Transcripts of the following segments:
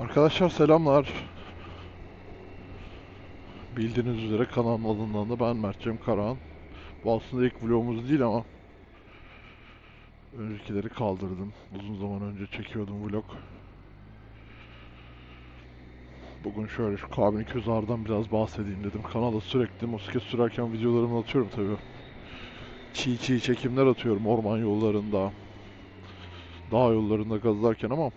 Arkadaşlar selamlar. Bildiğiniz üzere kanalın adından da ben Mertcem Karahan. Bu aslında ilk vlogumuz değil ama öncekileri kaldırdım. Uzun zaman önce çekiyordum vlog. Bugün şöyle şu K1200R'dan biraz bahsedeyim dedim. Kanalda sürekli motosiklet sürerken videolarımı atıyorum tabii. Çiğ çiğ çekimler atıyorum orman yollarında, dağ yollarında gazlarken ama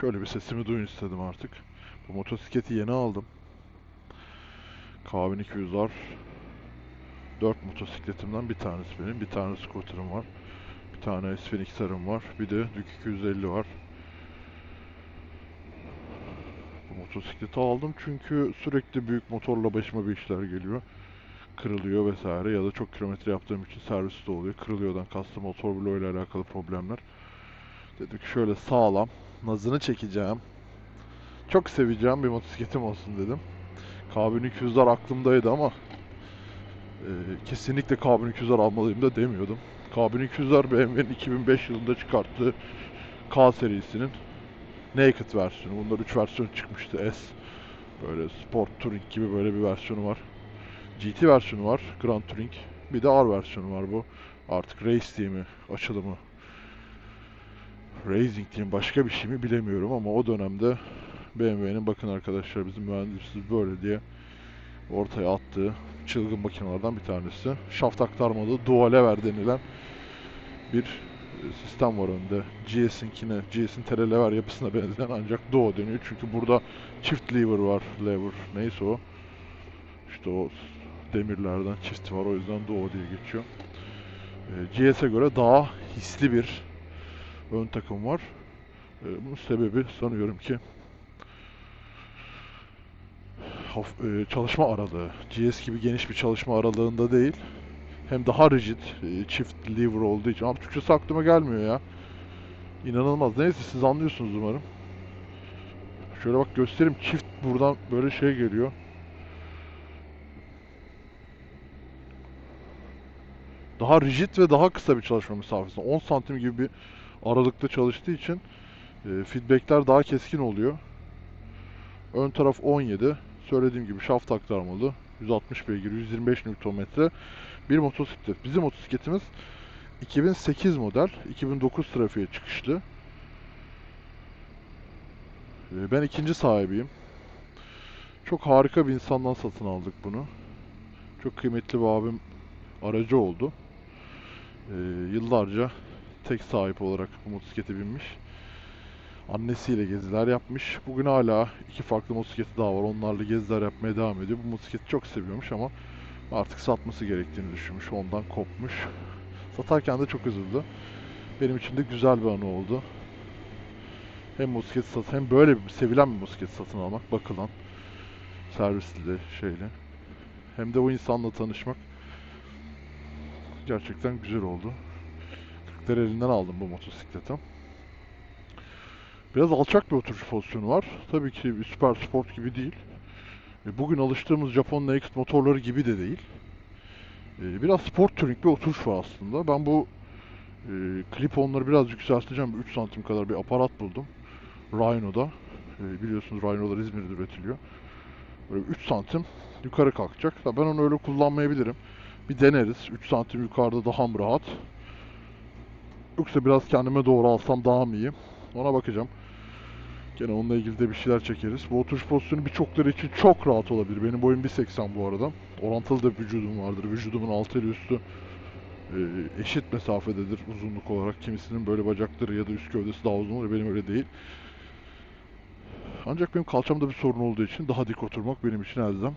Şöyle bir sesimi duyun istedim artık. Bu motosikleti yeni aldım. K1200R 4 motosikletimden bir tanesi benim. Bir tane scooter'ım var. Bir tane S-Phoenix'lerim var. Bir de Dük 250 var. Bu motosikleti aldım çünkü sürekli büyük motorla başıma bir işler geliyor. Kırılıyor vesaire ya da çok kilometre yaptığım için serviste oluyor. Kırılıyordan kastım motor bloğu ile alakalı problemler. Dedik şöyle sağlam, nazını çekeceğim. Çok seveceğim bir motosikletim olsun dedim. K1200'ler aklımdaydı ama e, kesinlikle K1200'ler almalıyım da demiyordum. K1200'ler BMW'nin 2005 yılında çıkarttığı K serisinin Naked versiyonu. Bunlar 3 versiyon çıkmıştı. S böyle Sport Touring gibi böyle bir versiyonu var. GT versiyonu var. Grand Touring. Bir de R versiyonu var bu. Artık Race diye mi açılımı Racing diyeyim başka bir şey mi bilemiyorum ama o dönemde BMW'nin bakın arkadaşlar bizim mühendisimiz böyle diye ortaya attığı çılgın makinelerden bir tanesi. Şaft aktarmalı dual lever denilen bir e, sistem var önde. GS'inkine, GS'in telelever yapısına benzeyen ancak duo deniyor. Çünkü burada çift lever var. Lever neyse o. İşte o demirlerden çift var o yüzden duo diye geçiyor. GS'e göre daha hisli bir ön takım var. E, bunun sebebi sanıyorum ki e, çalışma aralığı. GS gibi geniş bir çalışma aralığında değil. Hem daha rigid, e, çift lever olduğu için. Ama Türkçesi aklıma gelmiyor ya. İnanılmaz. Neyse siz anlıyorsunuz umarım. Şöyle bak göstereyim. Çift buradan böyle şey geliyor. Daha rigid ve daha kısa bir çalışma mesafesi. 10 santim gibi bir aralıkta çalıştığı için e, feedbackler daha keskin oluyor. Ön taraf 17. Söylediğim gibi şaft aktarmalı. 160 beygir, 125 Nm bir motosiklet. Bizim motosikletimiz 2008 model, 2009 trafiğe çıkışlı. E, ben ikinci sahibiyim. Çok harika bir insandan satın aldık bunu. Çok kıymetli bir abim aracı oldu. E, yıllarca tek sahip olarak bu motosiklete binmiş. Annesiyle geziler yapmış. Bugün hala iki farklı motosikleti daha var. Onlarla geziler yapmaya devam ediyor. Bu motosikleti çok seviyormuş ama artık satması gerektiğini düşünmüş. Ondan kopmuş. Satarken de çok üzüldü. Benim için de güzel bir anı oldu. Hem motosiklet sat hem böyle bir sevilen bir motosiklet satın almak, bakılan, servisli şeyle. Hem de o insanla tanışmak gerçekten güzel oldu. Türkler elinden aldım bu motosikleti. Biraz alçak bir oturuş pozisyonu var. Tabii ki bir süper sport gibi değil. E, Bugün alıştığımız Japon Naked motorları gibi de değil. E, Biraz sport touring bir oturuş var aslında. Ben bu e, klip onları biraz yükselteceğim. 3 santim kadar bir aparat buldum. Rhino'da. E, biliyorsunuz Rhino'lar İzmir'de üretiliyor. Böyle 3 santim yukarı kalkacak. Ben onu öyle kullanmayabilirim. Bir deneriz. 3 santim yukarıda daha mı rahat? Yoksa biraz kendime doğru alsam daha mı iyi? Ona bakacağım. Gene onunla ilgili de bir şeyler çekeriz. Bu oturuş pozisyonu birçokları için çok rahat olabilir. Benim boyum 1.80 bu arada. Orantılı da vücudum vardır. Vücudumun altı ile üstü e, eşit mesafededir uzunluk olarak. Kimisinin böyle bacakları ya da üst gövdesi daha uzun olur. Benim öyle değil. Ancak benim kalçamda bir sorun olduğu için daha dik oturmak benim için elzem.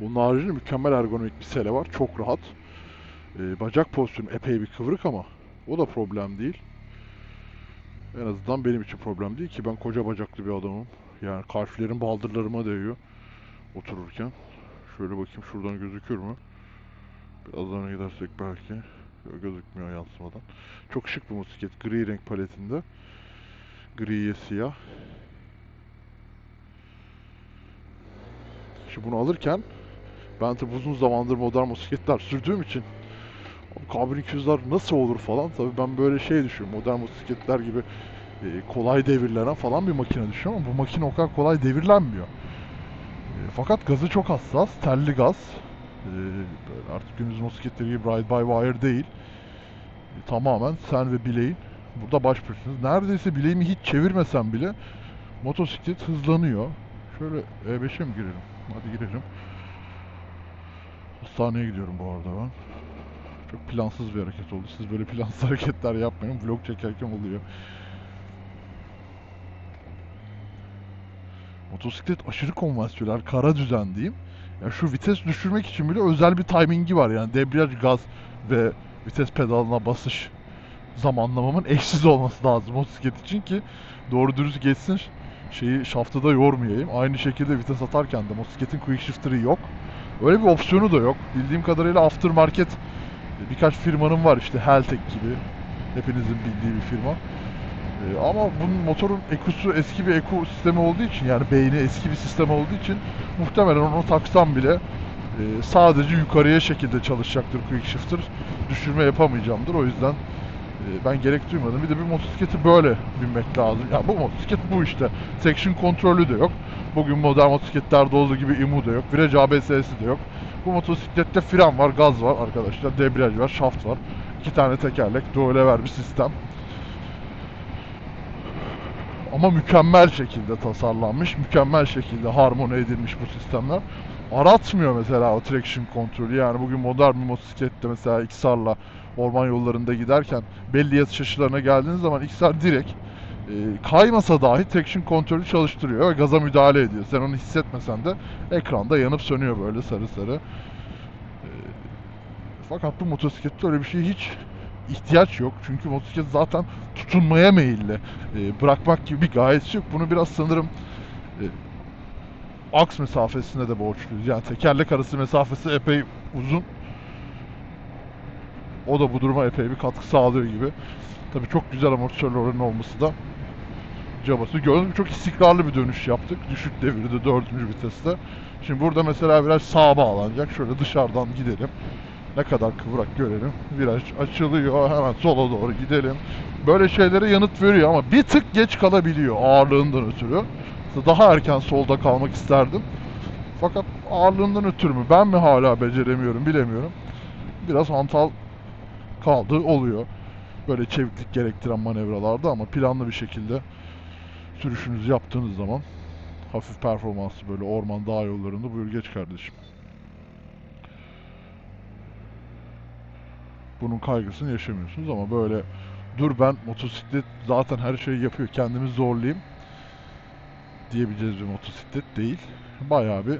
Bunun haricinde mükemmel ergonomik bir sele var. Çok rahat. E, bacak pozisyonu epey bir kıvrık ama o da problem değil. En azından benim için problem değil ki ben koca bacaklı bir adamım. Yani kalflerim baldırlarıma değiyor otururken. Şöyle bakayım şuradan gözükür mü? Biraz öne gidersek belki. Yok, Gözükmüyor yansımadan. Çok şık bir motosiklet. Gri renk paletinde. Griye siyah. Şimdi bunu alırken ben tabi uzun zamandır modern motosikletler sürdüğüm için K1200'ler nasıl olur falan. Tabii ben böyle şey düşünüyorum. Modern motosikletler gibi e, kolay devrilen falan bir makine düşün ama bu makine o kadar kolay devirlenmiyor. E, fakat gazı çok hassas, telli gaz. E, artık günümüz motosikletleri gibi ride by wire değil. E, tamamen sen ve bileğin burada baş başasınız. Neredeyse bileğimi hiç çevirmesem bile motosiklet hızlanıyor. Şöyle E5'e mi girelim? Hadi girelim. Hastaneye gidiyorum bu arada ben. Çok plansız bir hareket oldu. Siz böyle plansız hareketler yapmayın. Vlog çekerken oluyor. Motosiklet aşırı konvansiyonel, kara düzen diyeyim. Ya şu vites düşürmek için bile özel bir timingi var yani debriyaj, gaz ve vites pedalına basış zamanlamamın eşsiz olması lazım motosiklet için ki doğru dürüst geçsin şeyi şaftı da yormayayım. Aynı şekilde vites atarken de motosikletin quick shifter'ı yok. Öyle bir opsiyonu da yok. Bildiğim kadarıyla aftermarket birkaç firmanın var işte Heltec gibi. Hepinizin bildiği bir firma. E, ama bunun motorun ekosu eski bir eko sistemi olduğu için yani beyni eski bir sistem olduğu için muhtemelen onu taksam bile e, sadece yukarıya şekilde çalışacaktır quick shifter. Düşürme yapamayacağımdır. O yüzden e, ben gerek duymadım. Bir de bir motosikleti böyle binmek lazım. Ya bu motosiklet bu işte. Traction kontrolü de yok. Bugün modern motosikletlerde olduğu gibi IMU da yok. Viraj ABS'si de yok. Bu motosiklette fren var, gaz var arkadaşlar. Debriyaj var, şaft var. İki tane tekerlek, dual lever bir sistem. Ama mükemmel şekilde tasarlanmış, mükemmel şekilde harmoni edilmiş bu sistemler. Aratmıyor mesela o traction kontrolü. Yani bugün modern bir motosiklette mesela XR'la orman yollarında giderken belli yatış açılarına geldiğiniz zaman XR direkt e, kaymasa dahi traction kontrolü çalıştırıyor ve gaza müdahale ediyor. Sen onu hissetmesen de ekranda yanıp sönüyor böyle sarı sarı. E, fakat bu motosiklette öyle bir şey hiç ihtiyaç yok. Çünkü motosiklet zaten tutunmaya meyilli. E, bırakmak gibi bir gayesi yok. Bunu biraz sanırım e, aks mesafesine de borçluyuz. Yani tekerlek arası mesafesi epey uzun. O da bu duruma epey bir katkı sağlıyor gibi. Tabii çok güzel amortisörlerin olması da cabası. Gibi çok istikrarlı bir dönüş yaptık. Düşük devirde dördüncü viteste. Şimdi burada mesela viraj sağa bağlanacak. Şöyle dışarıdan gidelim. Ne kadar kıvrak görelim. Viraj açılıyor. Hemen sola doğru gidelim. Böyle şeylere yanıt veriyor ama bir tık geç kalabiliyor ağırlığından ötürü. Daha erken solda kalmak isterdim. Fakat ağırlığından ötürü mü ben mi hala beceremiyorum bilemiyorum. Biraz hantal kaldığı oluyor. Böyle çeviklik gerektiren manevralarda ama planlı bir şekilde sürüşünüzü yaptığınız zaman hafif performanslı böyle orman dağ yollarında buyur geç kardeşim. Bunun kaygısını yaşamıyorsunuz ama böyle dur ben motosiklet zaten her şeyi yapıyor kendimi zorlayayım diyebileceğiz bir motosiklet değil. Bayağı bir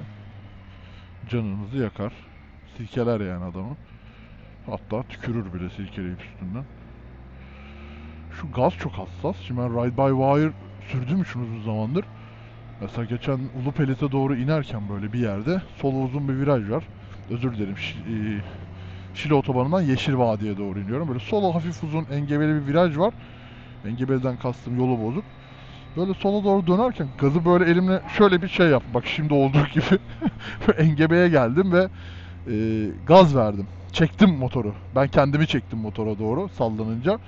canınızı yakar. Silkeler yani adamı. Hatta tükürür bile silkeleyip üstünden. Şu gaz çok hassas. Şimdi ben Ride by Wire sürdüğüm için uzun zamandır. Mesela geçen Ulu Pelit'e doğru inerken böyle bir yerde sola uzun bir viraj var. Özür dilerim. E, Şile otobanından Yeşil Vadi'ye doğru iniyorum. Böyle sola hafif uzun engebeli bir viraj var. Engebeliden kastım yolu bozuk. Böyle sola doğru dönerken gazı böyle elimle şöyle bir şey yaptım. Bak şimdi olduğu gibi engebeye geldim ve e, gaz verdim. Çektim motoru. Ben kendimi çektim motora doğru sallanınca.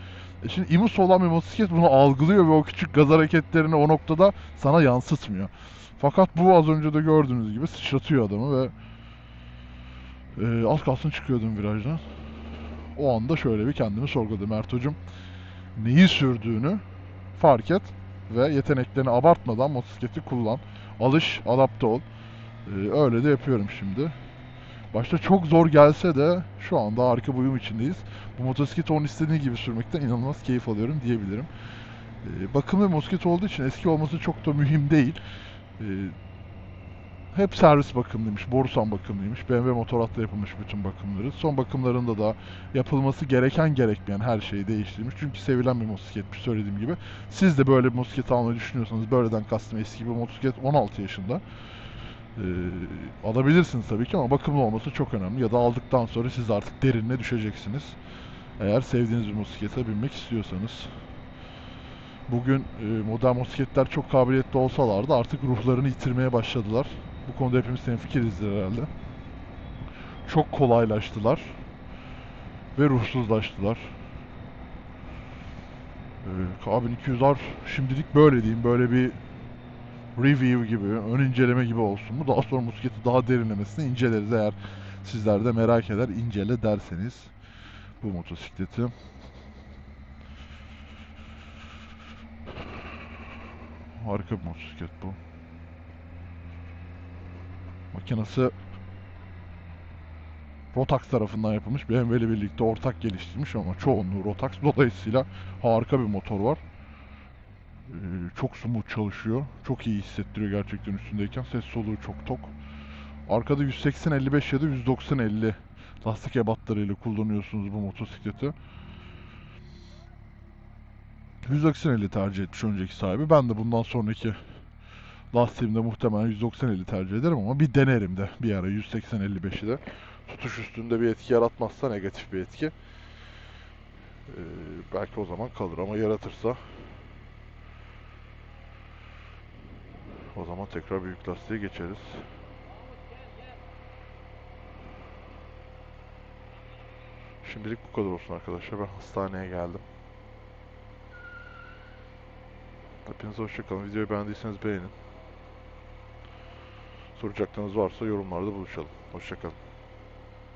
E şimdi imus olan bir motosiklet bunu algılıyor ve o küçük gaz hareketlerini o noktada sana yansıtmıyor. Fakat bu az önce de gördüğünüz gibi sıçratıyor adamı ve e, az kalsın çıkıyordum virajdan. O anda şöyle bir kendimi sorguladım. Ertuğ'cum neyi sürdüğünü fark et ve yeteneklerini abartmadan motosikleti kullan. Alış, adapte ol. Ee, öyle de yapıyorum şimdi. Başta çok zor gelse de şu anda harika bir içindeyiz. Bu motosikleti onun istediği gibi sürmekten inanılmaz keyif alıyorum diyebilirim. Ee, bakımlı motosiklet olduğu için eski olması çok da mühim değil. Ee, hep servis bakımlıymış, Borusan bakımlıymış, BMW Motorrad'da yapılmış bütün bakımları. Son bakımlarında da yapılması gereken gerekmeyen her şeyi değiştirmiş. Çünkü sevilen bir motosikletmiş söylediğim gibi. Siz de böyle bir motosiklet almayı düşünüyorsanız, böyleden kastım eski bir motosiklet 16 yaşında. Ee, alabilirsiniz tabii ki ama bakımlı olması çok önemli. Ya da aldıktan sonra siz artık derinine düşeceksiniz. Eğer sevdiğiniz bir motosiklete binmek istiyorsanız. Bugün e, modern motosikletler çok kabiliyetli olsalar da artık ruhlarını yitirmeye başladılar. Bu konuda hepimiz hemfikiriz herhalde. Çok kolaylaştılar ve ruhsuzlaştılar. Ee, K1200R şimdilik böyle diyeyim. Böyle bir review gibi, ön inceleme gibi olsun bu. Daha sonra motosikleti daha derinlemesine inceleriz eğer sizler de merak eder, incele derseniz bu motosikleti. Harika bir motosiklet bu. Makinesi Rotax tarafından yapılmış. BMW ile birlikte ortak geliştirilmiş ama çoğunluğu Rotax. Dolayısıyla harika bir motor var. Ee, çok smooth çalışıyor. Çok iyi hissettiriyor gerçekten üstündeyken. Ses soluğu çok tok. Arkada 180-55 ya da 190-50 lastik ebatlarıyla kullanıyorsunuz bu motosikleti. 190-50 tercih etmiş önceki sahibi. Ben de bundan sonraki lastiğimde muhtemelen 190-50 tercih ederim ama bir denerim de bir ara 180-55'i de. Tutuş üstünde bir etki yaratmazsa negatif bir etki. Ee, belki o zaman kalır ama yaratırsa o zaman tekrar büyük lastiğe geçeriz. Şimdilik bu kadar olsun arkadaşlar. Ben hastaneye geldim. Hepinize hoşçakalın. Videoyu beğendiyseniz beğenin. Soracaklarınız varsa yorumlarda buluşalım. Hoşçakalın.